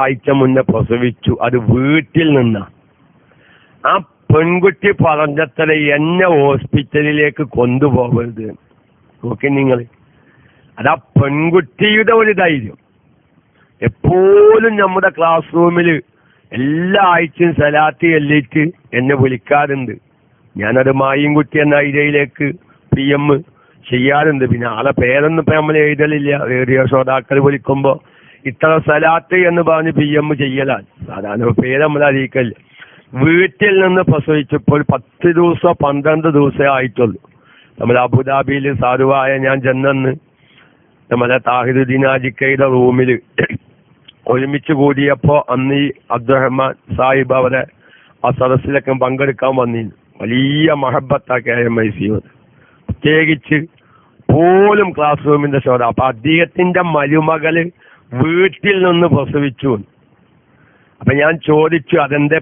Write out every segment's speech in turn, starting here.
ആഴ്ച മുന്നേ പ്രസവിച്ചു. അത് വീട്ടിൽ നിന്ന്. ആ പെൺകുട്ടി പറഞ്ഞത്ര എന്നെ ഹോസ്പിറ്റലിലേക്ക് കൊണ്ടുപോകരുത്. നോക്കി നിങ്ങൾ അത് ആ പെൺകുട്ടിയുടെ ഒരു ധൈര്യം. എപ്പോഴും നമ്മുടെ ക്ലാസ് റൂമിൽ എല്ലാ ആഴ്ചയും സലാത്തി എല്ലിട്ട് എന്നെ വിളിക്കാറുണ്ട്. ഞാനത് മായിൻകുട്ടി എന്ന ഐഡിയയിലേക്ക് പി എം ചെയ്യാറുണ്ട്. പിന്നെ ആളെ പേരൊന്നും ഇപ്പം നമ്മൾ എഴുതലില്ല. റേഡിയോ ശ്രോതാക്കൾ വിളിക്കുമ്പോൾ ഇത്ര സലാത്ത് എന്ന് പറഞ്ഞ് പി എം ചെയ്യലാണ്. സാധാരണ പേര് നമ്മൾ അറിയിക്കല്ല വീട്ടിൽ നിന്ന് പ്രസവിച്ചപ്പോൾ പത്ത് ദിവസം പന്ത്രണ്ട് ദിവസമേ ആയിട്ടുള്ളൂ. നമ്മൾ അബുദാബിയിൽ സാധുവായ ഞാൻ ചെന്നെന്ന് നമ്മളെ താഹിറുദ്ദീൻ ആജിക്കയുടെ റൂമിൽ ഒരുമിച്ച് കൂടിയപ്പോൾ അന്ന് ഈ അബ്ദുറഹ്മാൻ സാഹിബ് അവരെ ആ സദസ്സിലൊക്കെ പങ്കെടുക്കാൻ വന്നിരുന്നു. വലിയ മഹബത്താക്കി എം ഐ സി പ്രത്യേകിച്ച് പോലും ക്ലാസ് റൂമിന്റെ ശോധ അപ്പൊ അദ്ദേഹത്തിന്റെ മരുമകൾ വീട്ടിൽ നിന്ന് പ്രസവിച്ചു. അപ്പൊ ഞാൻ ചോദിച്ചു അതെന്റെ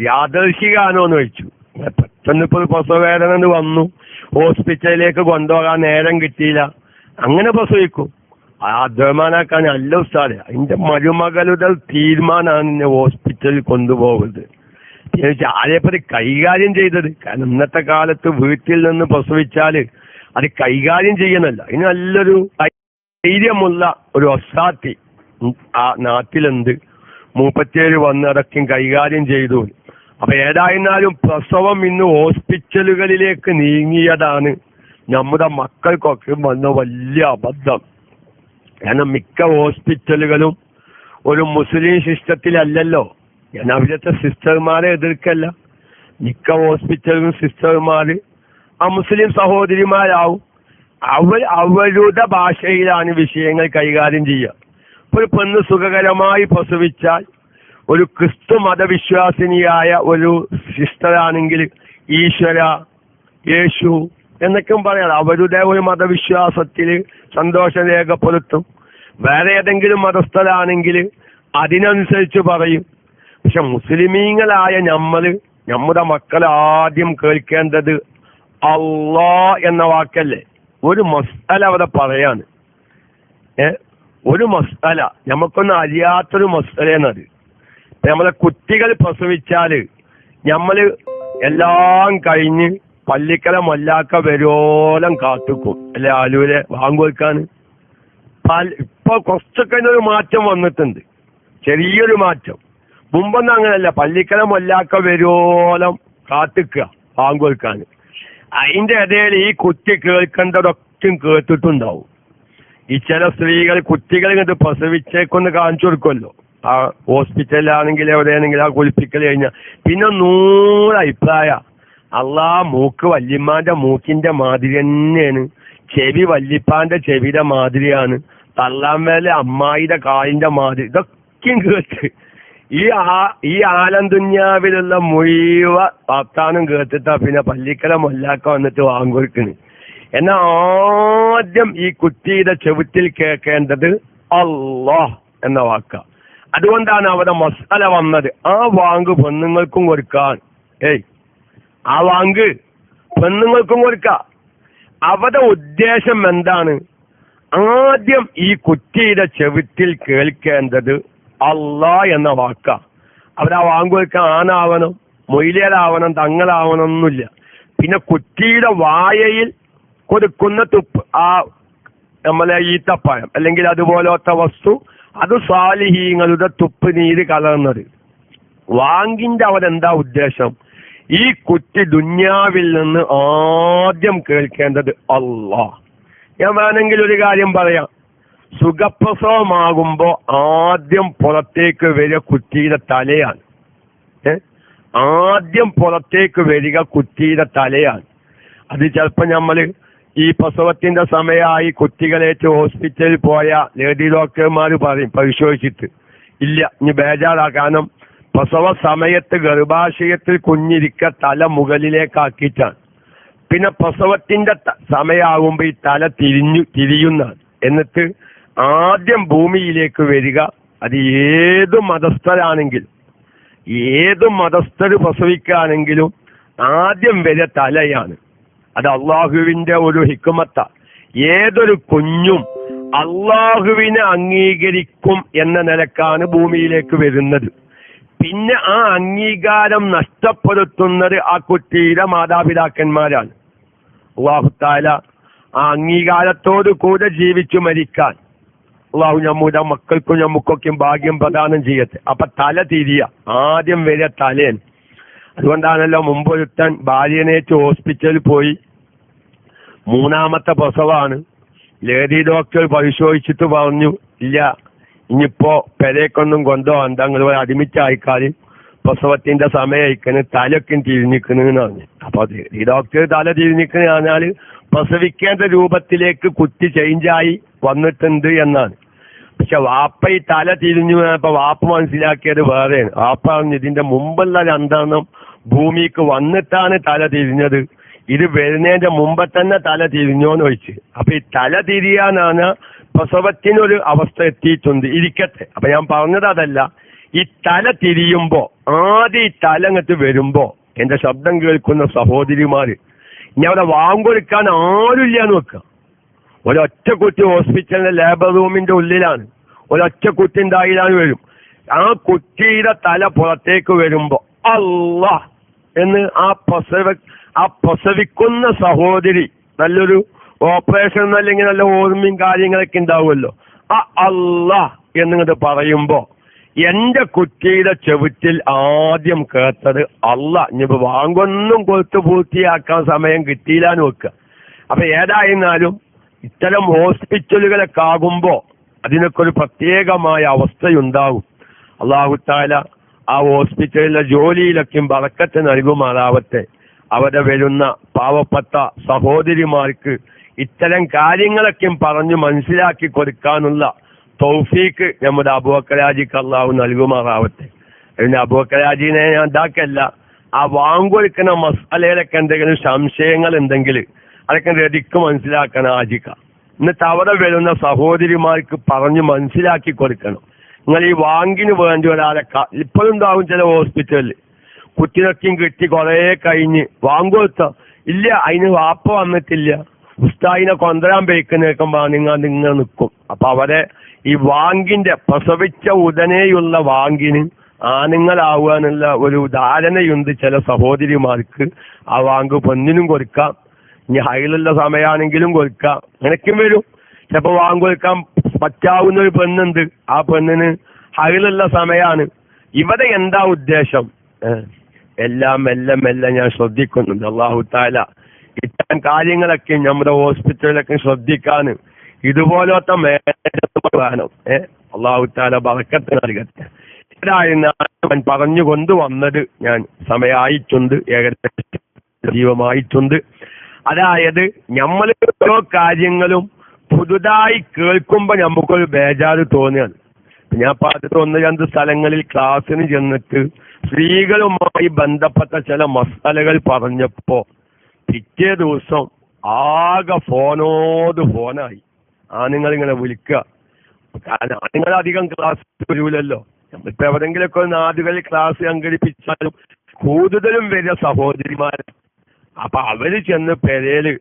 യാദർശികാനോന്ന് ചോദിച്ചു. പെട്ടെന്ന് ഇപ്പോൾ പ്രസവവേദന എന്ന് വന്നു. ഹോസ്പിറ്റലിലേക്ക് കൊണ്ടുപോകാൻ നേരം കിട്ടിയില്ല. അങ്ങനെ പ്രസവിക്കും. അധ്വാനാക്കാൻ അല്ല ഉസ്താദ്. അതിന്റെ മരുമകളുടെ തീരുമാനമാണ് എന്നെ ഹോസ്പിറ്റലിൽ കൊണ്ടുപോകുന്നത്. ആരെപ്പറ്റി കൈകാര്യം ചെയ്തത്? കാരണം ഇന്നത്തെ കാലത്ത് വീട്ടിൽ നിന്ന് പ്രസവിച്ചാൽ അത് കൈകാര്യം ചെയ്യണമല്ല. അതിന് നല്ലൊരു ധൈര്യമുള്ള ഒരു ഒസാത്തി ആ നാട്ടിലുണ്ട്. മൂപ്പത്തേര് വന്ന് കൈകാര്യം ചെയ്തു. അപ്പൊ ഏതായിരുന്നാലും പ്രസവം ഇന്ന് ഹോസ്പിറ്റലുകളിലേക്ക് നീങ്ങിയതാണ്. നമ്മുടെ മക്കൾക്കൊക്കെ വന്ന വലിയ അബദ്ധം. കാരണം മിക്ക ഹോസ്പിറ്റലുകളും ഒരു മുസ്ലിം സിസ്റ്റത്തിലല്ലല്ലോ. ഞാൻ അവിടുത്തെ സിസ്റ്റർമാരെ എതിർക്കല്ല. മിക്ക ഹോസ്പിറ്റലും സിസ്റ്റർമാർ ആ മുസ്ലിം സഹോദരിമാരാവും. അവർ അവരുടെ ഭാഷയിലാണ് വിഷയങ്ങൾ കൈകാര്യം ചെയ്യുക. ഒരു പെണ്ണ് സുഖകരമായി പ്രസവിച്ചാൽ ഒരു ക്രിസ്തു മതവിശ്വാസിനിയായ ഒരു സിസ്റ്ററാണെങ്കിൽ ഈശ്വര യേശു എന്നൊക്കെ പറയാം. അവരുടെ ഒരു മതവിശ്വാസത്തിൽ സന്തോഷം രേഖപ്പെടുത്തും. വേറെ ഏതെങ്കിലും മതസ്ഥരാണെങ്കിൽ അതിനനുസരിച്ച് പറയും. പക്ഷെ മുസ്ലിമീങ്ങളായ നമ്മൾ നമ്മുടെ മക്കൾ ആദ്യം കേൾക്കേണ്ടത് അള്ളാ എന്ന വാക്കല്ലേ? ഒരു മസ്തൽ അവിടെ പറയാണ്. ഏ? ഒരു മസ്അല നമുക്കൊന്നും അറിയാത്തൊരു മസ്തല എന്നത് നമ്മളെ കുട്ടികൾ പ്രസവിച്ചാൽ നമ്മൾ എല്ലാം കഴിഞ്ഞ് പള്ളിക്കല മല്ലാക്ക വരോലം കാത്തുക്കും. അല്ലെ ആലൂരെ വാങ്ങുവെക്കാൻ ഇപ്പൊ കുറച്ചൊക്കെ ഒരു മാറ്റം വന്നിട്ടുണ്ട്. ചെറിയൊരു മാറ്റം. മുമ്പൊന്നും അങ്ങനെയല്ല പള്ളിക്കല മല്ലാക്ക വരോലം കാത്തിക്കുക വാങ്ങുവെക്കാൻ അതിന്റെ ഇടയിൽ ഈ കുട്ടി കേൾക്കേണ്ടതൊക്കെ കേട്ടിട്ടുണ്ടാവും. ഈ ചില സ്ത്രീകൾ കുട്ടികൾ ഇങ്ങോട്ട് പ്രസവിച്ചേക്കൊന്ന് കാണിച്ചു കൊടുക്കുമല്ലോ. ആ ഹോസ്പിറ്റലിലാണെങ്കിൽ എവിടെയാണെങ്കിൽ ആ കുളിപ്പിക്കൽ കഴിഞ്ഞാൽ. പിന്നെ നൂറ് അഭിപ്രായ. അള്ളാ മൂക്ക് വല്യമ്മാന്റെ മൂക്കിന്റെ മാതിരി തന്നെയാണ്. ചെവി വല്യപ്പാന്റെ ചെവിയുടെ മാതിരിയാണ്. തള്ളാൻ മേലെ അമ്മായിയുടെ കാലിന്റെ മാതിരി. ഇതൊക്കെയും കേട്ട്. ഈ ആ ഈ ആലം ദുന്യാവിലുള്ള മുഴുവ വർത്താനം കേട്ടിട്ടാ പിന്നെ പള്ളിക്കല മൊല്ലാക്ക വന്നിട്ട് വാങ്ങിക്കൊടുക്കണ് എന്നാ ആദ്യം ഈ കുട്ടിയുടെ ചെവിത്തിൽ കേൾക്കേണ്ടത് അള്ളാഹ് എന്ന വാക്ക. അതുകൊണ്ടാണ് അവിടെ മസാല വന്നത്. ആ വാങ്ക് പെണ്ണുങ്ങൾക്കും കൊടുക്കാൻ ഏയ് ആ വാങ്ക് പെണ്ണുങ്ങൾക്കും കൊടുക്കാം. അവിടെ ഉദ്ദേശം എന്താണ്? ആദ്യം ഈ കുട്ടിയുടെ ചെവിത്തിൽ കേൾക്കേണ്ടത് അള്ളാ എന്ന വാക്ക. അവരാ ആ വാങ്ക് കൊടുക്കാൻ ആണാവണം മൊയിലേലാവണം തങ്ങളാവണം ഒന്നുമില്ല. പിന്നെ കുട്ടിയുടെ വായയിൽ കൊടുക്കുന്ന തുപ്പ് ആ നമ്മളെ ഈത്തപ്പഴം അല്ലെങ്കിൽ അതുപോലത്തെ വസ്തു അത് സാലിഹീങ്ങളുടെ തുപ്പ് നീര് കലർന്നത്. വാങ്ങിന്റെ അവരെന്താ ഉദ്ദേശം? ഈ കുട്ടി ദുന്യാവിൽ നിന്ന് ആദ്യം കേൾക്കേണ്ടത് അള്ളാ ഞാൻ വേണമെങ്കിൽ ഒരു കാര്യം പറയാം. സുഖപ്രസവമാകുമ്പോ ആദ്യം പുറത്തേക്ക് വരിക കുട്ടിയുടെ തലയാണ്. ആദ്യം പുറത്തേക്ക് വരിക കുട്ടിയുടെ തലയാണ്. അത് ചിലപ്പോൾ നമ്മൾ ഈ പ്രസവത്തിന്റെ സമയമായി കുട്ടികളേറ്റ് ഹോസ്പിറ്റലിൽ പോയ ലേഡി ഡോക്ടർമാർ പറയും പരിശോധിച്ചിട്ട്. ഇല്ല ഇനി ബേജാറാ. കാരണം പ്രസവ സമയത്ത് ഗർഭാശയത്തിൽ കുഞ്ഞിരിക്ക തല മുകളിലേക്കാക്കിയിട്ടാണ്. പിന്നെ പ്രസവത്തിന്റെ സമയമാകുമ്പോൾ ഈ തല തിരിഞ്ഞു തിരിയുന്നതാണ്. എന്നിട്ട് ആദ്യം ഭൂമിയിലേക്ക് വരിക. അത് ഏത് മതസ്ഥരാണെങ്കിൽ ഏത് മതസ്ഥർ പ്രസവിക്കുകയാണെങ്കിലും ആദ്യം വരെ തലയാണ്. അത് അള്ളാഹുവിന്റെ ഒരു ഹിക്കുമത്ത ഏതൊരു കുഞ്ഞും അള്ളാഹുവിനെ അംഗീകരിക്കും എന്ന നിലക്കാണ് ഭൂമിയിലേക്ക് വരുന്നത്. പിന്നെ ആ അംഗീകാരം നഷ്ടപ്പെടുത്തുന്നത് ആ കുട്ടിയുടെ മാതാപിതാക്കന്മാരാണ്. അള്ളാഹുത്താല ആ അംഗീകാരത്തോടു കൂടെ ജീവിച്ചു മരിക്കാൻ അള്ളാഹു നമ്മുടെ മക്കൾക്കും നമുക്കൊക്കെയും ഭാഗ്യം പ്രദാനം ചെയ്യട്ടെ. അപ്പൊ തല തിരിയ. ആദ്യം വരെ തലേൻ അതുകൊണ്ടാണല്ലോ മുമ്പൊരുത്തൻ ഭാര്യനേറ്റ് ഹോസ്പിറ്റലിൽ പോയി മൂന്നാമത്തെ പ്രസവമാണ്. ലേഡി ഡോക്ടർ പരിശോധിച്ചിട്ട് പറഞ്ഞു ഇല്ല ഇനിയിപ്പോ പെരേക്കൊന്നും കൊണ്ടോ നിങ്ങൾ അഡ്മിറ്റ് ആയിക്കാൽ? പ്രസവത്തിന്റെ സമയം അയക്കണ് തലയൊക്കെ തിരിഞ്ഞിക്കണെന്ന് പറഞ്ഞു. അപ്പൊ ലേഡി ഡോക്ടർ തല തിരിഞ്ഞിക്കണ പറഞ്ഞാൽ പ്രസവിക്കേണ്ട രൂപത്തിലേക്ക് കുട്ടി ചേഞ്ചായി വന്നിട്ടുണ്ട് എന്നാണ്. പക്ഷെ വാപ്പ ഈ തല തിരിഞ്ഞു അപ്പൊ വാപ്പ മനസ്സിലാക്കിയത് വേറെയാണ്. വാപ്പ ഇതിന്റെ മുമ്പുള്ള രണ്ടെണ്ണം ഭൂമിക്ക് വന്നിട്ടാണ് തല തിരിഞ്ഞത്. ഇത് വരുന്നതിന്റെ മുമ്പ് തന്നെ തല തിരിഞ്ഞോന്ന് ചോദിച്ചു അപ്പൊ ഈ തല തിരിയാനാണ് പ്രസവത്തിനൊരു അവസ്ഥ എത്തിയിട്ടുണ്ട്. ഇരിക്കട്ടെ. അപ്പൊ ഞാൻ പറഞ്ഞത് അതല്ല. ഈ തല തിരിയുമ്പോ ആദ്യം ഈ തല അങ്ങോട്ട് വരുമ്പോ എന്റെ ശബ്ദം കേൾക്കുന്ന സഹോദരിമാര് ഇനി അവിടെ വാങ്ങൊടുക്കാൻ ആരുമില്ല എന്ന് വെക്കാം ഒരൊറ്റ കുട്ടി ഹോസ്പിറ്റലിന്റെ ലേബർ റൂമിന്റെ ഉള്ളിലാണ്. ഒരൊറ്റ കുട്ടി ഉണ്ടായിലാണ് വരും. ആ കുട്ടിയുടെ തല പുറത്തേക്ക് വരുമ്പോ അല്ല എന്ന് ആ പ്രസവ ആ പ്രസവിക്കുന്ന സഹോദരി നല്ലൊരു ഓപ്പറേഷൻ അല്ലെങ്കിൽ നല്ല ഓർമ്മയും കാര്യങ്ങളൊക്കെ ഉണ്ടാവുമല്ലോ. ആ അല്ല എന്നിങ്ങോട്ട് പറയുമ്പോ എന്റെ കുട്ടിയുടെ ചെവിറ്റിൽ ആദ്യം കേട്ടത് അല്ല ഇനിയിപ്പോ വാങ്ങൊന്നും കൊടുത്ത് പൂർത്തിയാക്കാൻ സമയം കിട്ടിയില്ലാന്ന് വെക്കുക. അപ്പൊ ഏതായിരുന്നാലും ഇത്തരം ഹോസ്പിറ്റലുകളൊക്കെ ആകുമ്പോ അതിനൊക്കെ ഒരു പ്രത്യേകമായ അവസ്ഥയുണ്ടാകും അള്ളാഹുത്താല ആ ഹോസ്പിറ്റലിലെ ജോലിയിലൊക്കെയും വളക്കത്ത് നൽകുമാറാവട്ടെ അവിടെ വരുന്ന പാവപ്പെട്ട സഹോദരിമാർക്ക് ഇത്തരം കാര്യങ്ങളൊക്കെയും പറഞ്ഞു മനസ്സിലാക്കി കൊടുക്കാനുള്ള തൗഫീക്ക് നമ്മുടെ അബുവക്കരാജിക്ക് അള്ളാഹു നൽകുമാറാവട്ടെ. പിന്നെ അബുവക്കരാജിനെ ഞാൻ ഉണ്ടാക്കല്ല ആ വാങ്കൊടുക്കുന്ന മസാലയിലൊക്കെ എന്തെങ്കിലും സംശയങ്ങൾ ഉണ്ടെങ്കിൽ അതൊക്കെ രതിക്ക് മനസ്സിലാക്കണം ആജിക്ക. എന്നിട്ട് അവിടെ വരുന്ന സഹോദരിമാർക്ക് പറഞ്ഞു മനസ്സിലാക്കി കൊടുക്കണം. നിങ്ങൾ ഈ വാങ്ങിന് വേണ്ടി ഒരാളെ ഇപ്പോഴും ഉണ്ടാവും ചില ഹോസ്പിറ്റലിൽ കുട്ടിനൊക്കെയും കിട്ടി കൊറേ കഴിഞ്ഞ്. വാങ്ങുകൊടുത്ത ഇല്ല അതിന് വാപ്പ വന്നിട്ടില്ല. ഉസ്താദിനെ കൊന്തരാൻ പേക്ക് നിൽക്കുമ്പോ നിങ്ങൾ നിങ്ങൾ നിൽക്കും അപ്പൊ അവരെ ഈ വാങ്കിന്റെ പ്രസവിച്ച ഉടനെയുള്ള വാങ്കിന് ആണുങ്ങളാവുക ഒരു ധാരണയുണ്ട് ചില സഹോദരിമാർക്ക്. ആ വാങ്ക് പൊന്നിനും കൊടുക്കാം. ഇനി ഹൈലുള്ള സമയമാണെങ്കിലും കൊടുക്കാം. അങ്ങനെയൊക്കെയും വരും. ചിലപ്പോൾ വാങ്ങ് കൊടുക്കാൻ പറ്റാവുന്ന ഒരു പെണ്ണുണ്ട്. ആ പെണ്ണിന് ഹൈലുള്ള സമയമാണ് ഇവിടെ എന്താ ഉദ്ദേശം? എല്ലാം എല്ലാം മെല്ലെ ഞാൻ ശ്രദ്ധിക്കുന്നുണ്ട്. അള്ളാഹു താല ഇത്തരം കാര്യങ്ങളൊക്കെ നമ്മുടെ ഹോസ്പിറ്റലിലൊക്കെ ശ്രദ്ധിക്കാൻ ഇതുപോലത്തെ വേണം. ഏഹ് അള്ളാഹു താല ബറക്കത്ത് നൽകട്ടെ. ഞാൻ പറഞ്ഞു കൊണ്ടുവന്നത് ഞാൻ സമയമായിട്ടുണ്ട് ഏകദേശം ജീവമായിട്ടുണ്ട് അതായത് നമ്മൾ ഓരോ കാര്യങ്ങളും പുതുതായി കേൾക്കുമ്പോൾ നമുക്കൊരു ബേജാറ് തോന്നുകയാണ്. ഞാൻ പറഞ്ഞത് ഒന്ന് രണ്ട് സ്ഥലങ്ങളിൽ ക്ലാസ്സിന് ചെന്നിട്ട് സ്ത്രീകളുമായി ബന്ധപ്പെട്ട ചില മസാലകൾ പറഞ്ഞപ്പോ പിറ്റേ ദിവസം ആകെ ഫോനോട് ഫോനായി. ആണുങ്ങൾ ഇങ്ങനെ വിളിക്കുക. ആണുങ്ങൾ അധികം ക്ലാസ് വരൂലല്ലോ. നമ്മളിപ്പോ എവിടെങ്കിലൊക്കെ നാടുകളിൽ ക്ലാസ് സംഘടിപ്പിച്ചാലും കൂടുതലും വരിക സഹോദരിമാർ അപ്പൊ അവർ ചെന്ന് പെരേൽ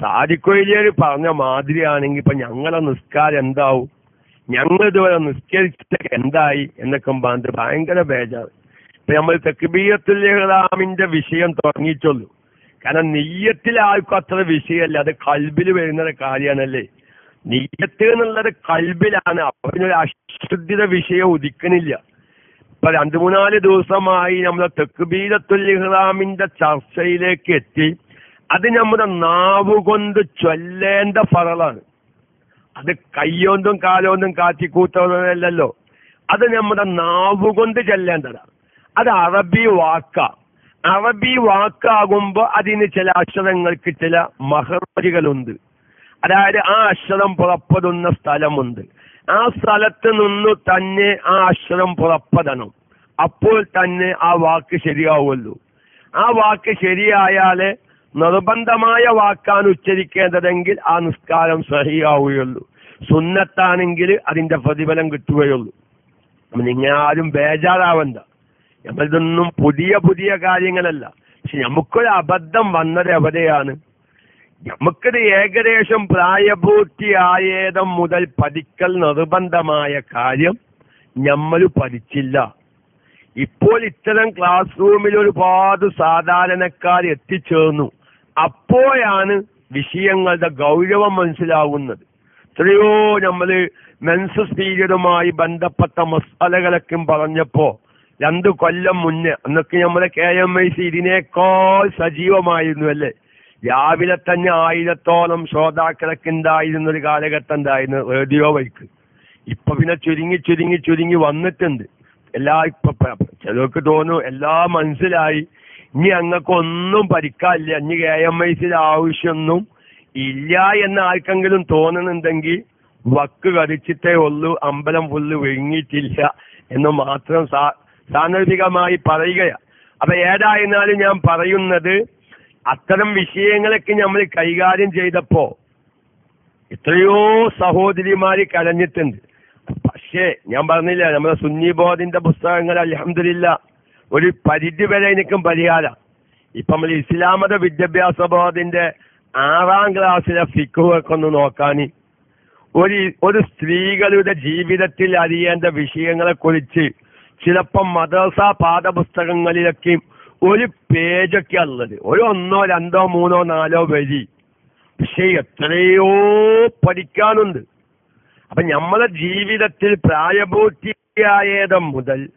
സാദിക്കൊയിലേര് പറഞ്ഞ മാതിരിയാണെങ്കിൽ ഇപ്പൊ ഞങ്ങളെ നിസ്കാരം എന്താവും? ഞങ്ങൾ ഇതുവരെ നിസ്കരിച്ചിട്ട് എന്തായി? എന്നൊക്കെ പറഞ്ഞിട്ട് ഭയങ്കര ബേജാറ്. നമ്മൾ തെക്കുബീയത്തിൽ ഇഹ്റാമിന്റെ വിഷയം തുടങ്ങിയിട്ടുള്ളൂ. കാരണം നെയ്യത്തിൽ ആർക്കും അത്ര വിഷയമല്ല. അത് കൽബിൽ വരുന്ന കാര്യമാണല്ലേ. നെയ്യത്ത് എന്നുള്ളത് കൽബിലാണ്. അവനൊരു അശുദ്ധിത വിഷയം ഉദിക്കണില്ല. ഇപ്പൊ രണ്ടു മൂന്നാൽ ദിവസമായി നമ്മുടെ തെക്കുബീരത്തുൽ ഇഹ്റാമിന്റെ ചർച്ചയിലേക്ക് എത്തി. അത് നമ്മുടെ നാവ് കൊണ്ട് ചൊല്ലേണ്ട ഫറളാണ്. അത് കയ്യോണ്ടും കാലോണ്ടും കാറ്റിക്കൂട്ടുന്നതല്ലല്ലോ. അത് നമ്മുടെ നാവ് കൊണ്ട് ചെല്ലേണ്ടതാണ്. അത് അറബി വാക്ക. അറബി വാക്കാകുമ്പോ അതിന് ചില അക്ഷരങ്ങൾക്ക് ചില മഹർജികളുണ്ട് അതായത് ആ അക്ഷരം പുറപ്പെടുന്ന സ്ഥലമുണ്ട്. ആ സ്ഥലത്ത് നിന്ന് തന്നെ ആ അക്ഷരം പുറപ്പെടണം. അപ്പോൾ തന്നെ ആ വാക്ക് ശരിയാവുള്ളൂ. ആ വാക്ക് ശരിയായാലേ നിർബന്ധമായ വാക്കാണ് ഉച്ചരിക്കേണ്ടതെങ്കിൽ ആ നിസ്കാരം സഹിയാവുകയുള്ളൂ. സുന്നത്താണെങ്കിൽ അതിന്റെ പ്രതിഫലം കിട്ടുകയുള്ളൂ. നിങ്ങൾ ആരും ബേജാറാവണ്ട. നമ്മളിതൊന്നും പുതിയ പുതിയ കാര്യങ്ങളല്ല. പക്ഷെ നമുക്കൊരു അബദ്ധം വന്നത് എവിടെയാണ്? നമുക്കിത് ഏകദേശം പ്രായപൂർത്തിയായതം മുതൽ പഠിക്കൽ നിർബന്ധമായ കാര്യം നമ്മൾ പഠിച്ചില്ല. ഇപ്പോൾ ഇത്തരം ക്ലാസ് റൂമിൽ ഒരുപാട് സാധാരണക്കാർ എത്തിച്ചേർന്നു. അപ്പോഴാണ് വിഷയങ്ങളുടെ ഗൗരവം മനസ്സിലാവുന്നത്. എത്രയോ നമ്മൾ മെൻസസ് പീരീഡുമായി ബന്ധപ്പെട്ട മസാലകളൊക്കെ പറഞ്ഞപ്പോ രണ്ടു കൊല്ലം മുന്നേ അന്നൊക്കെ നമ്മുടെ കെ എം ഐ സി ഇതിനേക്കാൾ സജീവമായിരുന്നു അല്ലേ? രാവിലെ തന്നെ ആയിരത്തോളം ശ്രോതാക്കളൊക്കെ ഉണ്ടായിരുന്ന ഒരു കാലഘട്ടം ഉണ്ടായിരുന്നു റേഡിയോ വൈക്ക്. ഇപ്പൊ പിന്നെ ചുരുങ്ങി ചുരുങ്ങി ചുരുങ്ങി വന്നിട്ടുണ്ട്. എല്ലാ ഇപ്പൊ ചിലർക്ക് തോന്നും എല്ലാം മനസ്സിലായി. ഇനി അങ്ങക്ക് ഒന്നും പഠിക്കാനില്ല. ഇനി കെ എം ഐ സിയുടെ ആവശ്യമൊന്നും ഇല്ല എന്ന് ആർക്കെങ്കിലും തോന്നുന്നുണ്ടെങ്കിൽ വക്ക് കടിച്ചിട്ടേ ഉള്ളൂ അമ്പലം ഫുള്ള് വിഴുങ്ങിയിട്ടില്ല എന്ന് മാത്രം സാ സാന്ദർഭികമായി പറയുകയാണ്. അപ്പൊ ഏതായിരുന്നാലും ഞാൻ പറയുന്നത് അത്തരം വിഷയങ്ങളൊക്കെ നമ്മൾ കൈകാര്യം ചെയ്തപ്പോ എത്രയോ സഹോദരിമാര് കരഞ്ഞിട്ടുണ്ട്. പക്ഷേ ഞാൻ പറഞ്ഞില്ല നമ്മുടെ സുന്നി ബോധിന്റെ പുസ്തകങ്ങൾ അലഹമില്ല ഒരു പരിധി വരെ എനിക്കും പരിഹാരം. ഇപ്പൊ നമ്മൾ ഇസ്ലാമത വിദ്യാഭ്യാസ ബോർഡിന്റെ ആറാം ക്ലാസ്സിലെ ഫിക്കുവൊക്കെ ഒന്ന് നോക്കാൻ ഒരു ഒരു സ്ത്രീകളുടെ ജീവിതത്തിൽ അറിയേണ്ട വിഷയങ്ങളെ കുറിച്ച് ചിലപ്പം മദ്രസ പാഠപുസ്തകങ്ങളിലൊക്കെ ഒരു പേജൊക്കെ ഉള്ളത്. ഒരു ഒന്നോ രണ്ടോ മൂന്നോ നാലോ വരി. പക്ഷേ എത്രയോ പഠിക്കാനുണ്ട്. അപ്പൊ നമ്മളെ ജീവിതത്തിൽ പ്രായപൂർത്തിയായതം മുതൽ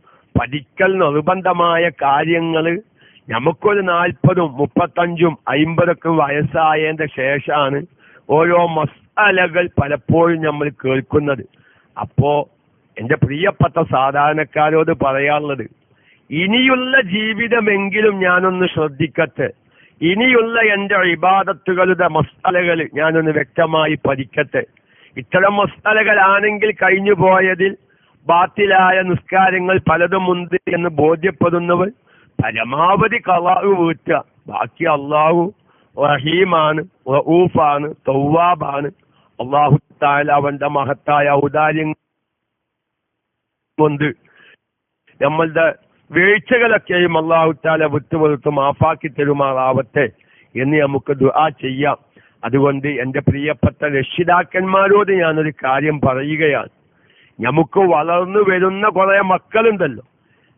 പഠിക്കൽ നിർബന്ധമായ കാര്യങ്ങൾ നമുക്കൊരു നാൽപ്പതും മുപ്പത്തഞ്ചും അയിമ്പതൊക്കെ വയസ്സായതിന്റെ ശേഷമാണ് ഓരോ മസാലകൾ പലപ്പോഴും നമ്മൾ കേൾക്കുന്നത്. അപ്പോ എന്റെ പ്രിയപ്പെട്ട സാധാരണക്കാരോട് പറയാനുള്ളത് ഇനിയുള്ള ജീവിതമെങ്കിലും ഞാനൊന്ന് ശ്രദ്ധിക്കട്ടെ. ഇനിയുള്ള എന്റെ ഇബാദത്തുകളുടെ മസാലകൾ ഞാനൊന്ന് വ്യക്തമായി പഠിക്കട്ടെ. ഇത്തരം മസാലകളാണെങ്കിൽ കഴിഞ്ഞു പോയതിൽ ബാത്തിലായ നിസ്കാരങ്ങൾ പലതുമുണ്ട് എന്ന് ബോധ്യപ്പെടുന്നവർ പരമാവധി കളാവ് വീട്ടുക. ബാക്കി അള്ളാഹു റഹീമാണ് റഊഫാണ് തൗവാബാണ്. അള്ളാഹു താല അവന്റെ മഹത്തായ ഔദാര്യം കൊണ്ട് നമ്മളുടെ വീഴ്ചകളൊക്കെയും അള്ളാഹുത്താല വിട്ടുപുറത്ത് മാഫാക്കി തരുമാറാവട്ടെ എന്ന് നമുക്ക് ദുആ ചെയ്യാം. അതുകൊണ്ട് എന്റെ പ്രിയപ്പെട്ട രക്ഷിതാക്കന്മാരോട് ഞാനൊരു കാര്യം പറയുകയാണ്. നമുക്ക് വളർന്നു വരുന്ന കുറെ മക്കളുണ്ടല്ലോ.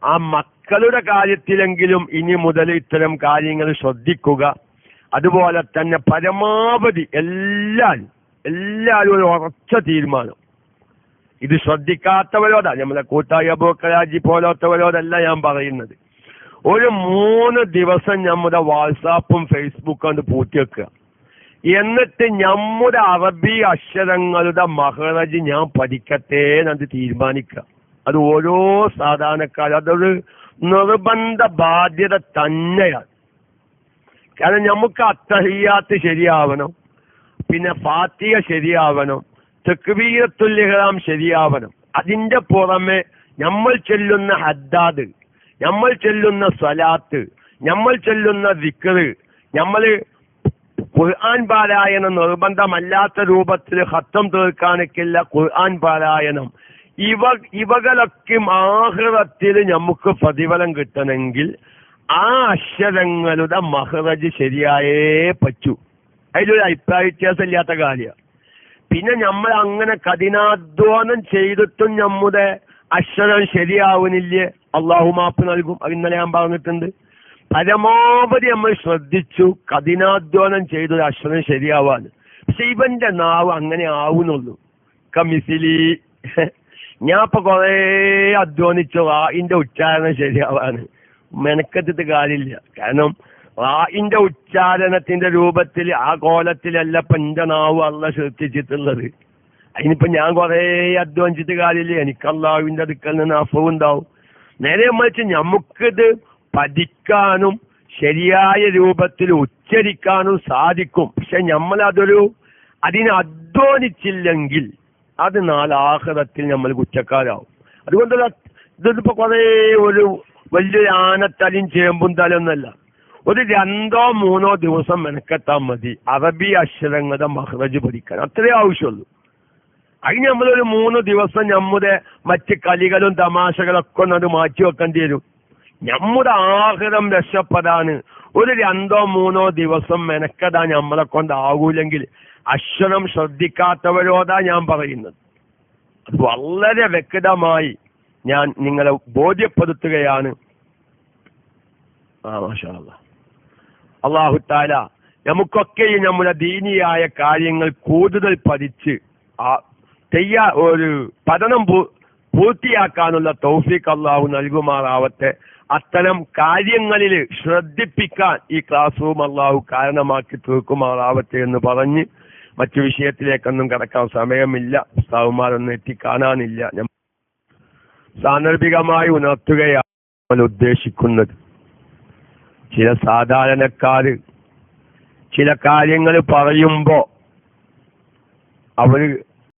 ആ മക്കളുടെ കാര്യത്തിലെങ്കിലും ഇനി മുതൽ ഇത്തരം കാര്യങ്ങൾ ശ്രദ്ധിക്കുക. അതുപോലെ തന്നെ പരമാവധി എല്ലാവരും എല്ലാവരും ഒരു ഉറച്ച തീരുമാനം. ഇത് ശ്രദ്ധിക്കാത്തവരോടാ. നമ്മളെ കൂട്ടായ ബോക്കരാജി പോലത്തവരോടല്ല ഞാൻ പറയുന്നത്. ഒരു മൂന്ന് ദിവസം നമ്മുടെ വാട്സാപ്പും ഫേസ്ബുക്കും അത് പൂട്ടിവെക്കുക എന്നിട്ട് നമ്മുടെ അറബി അക്ഷരങ്ങളുടെ മഹറജ് ഞാൻ പഠിക്കട്ടെ എന്നത് തീരുമാനിക്കുക. അത് ഓരോ സാധാരണക്കാർ അതൊരു നിർബന്ധ ബാധ്യത തന്നെയാണ്. കാരണം നമുക്ക് അത്തഹിയാത്ത് ശരിയാവണം. പിന്നെ ഫാത്തിയ ശരിയാവണം. തെക്കുബീരത്തുൽ ഇഹ്റാം ശരിയാവണം. അതിന്റെ പുറമെ നമ്മൾ ചെല്ലുന്ന ഹദ്ദാദ് നമ്മൾ ചെല്ലുന്ന സ്വലാത്ത് നമ്മൾ ചെല്ലുന്ന ദിക്കറ് നമ്മൾ ഖുർആൻ പാരായണം നിർബന്ധമല്ലാത്ത രൂപത്തിൽ ഹത്തം തീർക്കാനൊക്കെയുള്ള ഖുർആൻ പാരായണം. ഇവ ഇവകളൊക്കെ ആഹ്റത്തിൽ നമുക്ക് പ്രതിഫലം കിട്ടണമെങ്കിൽ ആ അക്ഷരങ്ങളുടെ മഹറജ് ശരിയായേ പറ്റൂ. അതിലൊരു അഭിപ്രായ വ്യത്യാസം ഇല്ലാത്ത കാര്യമാണ്. പിന്നെ നമ്മൾ അങ്ങനെ കഠിനാധ്വാനം ചെയ്തിട്ടും നമ്മുടെ അക്ഷരം ശരിയാവുന്നില്ല? അള്ളാഹു മാപ്പ് നൽകും. അത് ഇന്നലെ ഞാൻ പറഞ്ഞിട്ടുണ്ട്. പരമാവധി നമ്മൾ ശ്രദ്ധിച്ചു കഠിനാധ്വാനം ചെയ്ത അക്ഷരം ശരിയാവാൻ. ഇവന്റെ നാവ് അങ്ങനെ ആവുന്നുള്ളൂ. കമിസിലി. ഞാൻ ഇപ്പൊ കൊറേ അധ്വാനിച്ചു ഇന്റെ ഉച്ചാരണം ശരിയാവാണ് മെനക്കെത്തിട്ട് കാര്യമില്ല. കാരണം റായിന്റെ ഉച്ചാരണത്തിന്റെ രൂപത്തിൽ ആ കോലത്തിലല്ല ഇപ്പൊ എന്റെ നാവ് അല്ല ശ്രദ്ധിച്ചിട്ടുള്ളത് അതിനിപ്പോ ഞാൻ കൊറേ അധ്വാനിച്ചിട്ട് കാര്യമില്ല. എനിക്ക് അള്ളാഹുവിന്റെ അടുക്കൽ നിന്ന് അഫവുണ്ടാവും നേരെ മറിച്ച് നമുക്കിത് പഠിക്കാനും ശരിയായ രൂപത്തിൽ ഉച്ചരിക്കാനും സാധിക്കും. പക്ഷെ നമ്മൾ അതൊരു അതിനെ അധ്വാനിച്ചില്ലെങ്കിൽ അത് നാലാഹൃതത്തിൽ നമ്മൾ കുറ്റക്കാരാവും. അതുകൊണ്ട് ഇതിപ്പോ കൊറേ ഒരു വലിയൊരു ആനത്തലും ചേമ്പും തലൊന്നല്ല ഒരു രണ്ടോ മൂന്നോ ദിവസം മെനക്കെത്താൻ മതി. അറബി അക്ഷരങ്ങളുടെ മഹ്റജ് പഠിക്കാൻ അത്രേ ആവശ്യമുള്ളൂ. അതിന് നമ്മളൊരു മൂന്ന് ദിവസം നമ്മുടെ മറ്റ് കളികളും തമാശകളൊക്കെ ഒന്ന് അത് മാറ്റി വെക്കേണ്ടി വരും. നമ്മുടെ ആഹൃതം രക്ഷപ്പെടാന് ഒരു രണ്ടോ മൂന്നോ ദിവസം മെനക്കതാ നമ്മളെ കൊണ്ടാകൂലെങ്കിൽ അക്ഷരം ശ്രദ്ധിക്കാത്തവരോടാ ഞാൻ പറയുന്നത്. അത് വളരെ വ്യക്തമായി ഞാൻ നിങ്ങളെ ബോധ്യപ്പെടുത്തുകയാണ്. ആ മാഷാ അല്ലാ. അള്ളാഹു താല നമുക്കൊക്കെയും നമ്മുടെ ദീനിയായ കാര്യങ്ങൾ കൂടുതൽ പഠിച്ച് ആ തെയ്യാ ഒരു പഠനം പൂർത്തിയാക്കാനുള്ള തൗഫീഖ് അള്ളാഹു നൽകുമാറാവട്ടെ. അത്തരം കാര്യങ്ങളിൽ ശ്രദ്ധിപ്പിക്കാൻ ഈ ക്ലാസ് റൂം അള്ളാഹു കാരണമാക്കി തീർക്കുമാറാവട്ടെ എന്ന് പറഞ്ഞ് മറ്റു വിഷയത്തിലേക്കൊന്നും കടക്കാൻ സമയമില്ല. ഉസ്താവുമാരൊന്നും എത്തിക്കാണാനില്ല സാന്ദർഭികമായി ഉണർത്തുകയാണ് നമ്മൾ ഉദ്ദേശിക്കുന്നത്. ചില സാധാരണക്കാർ ചില കാര്യങ്ങൾ പറയുമ്പോൾ അവർ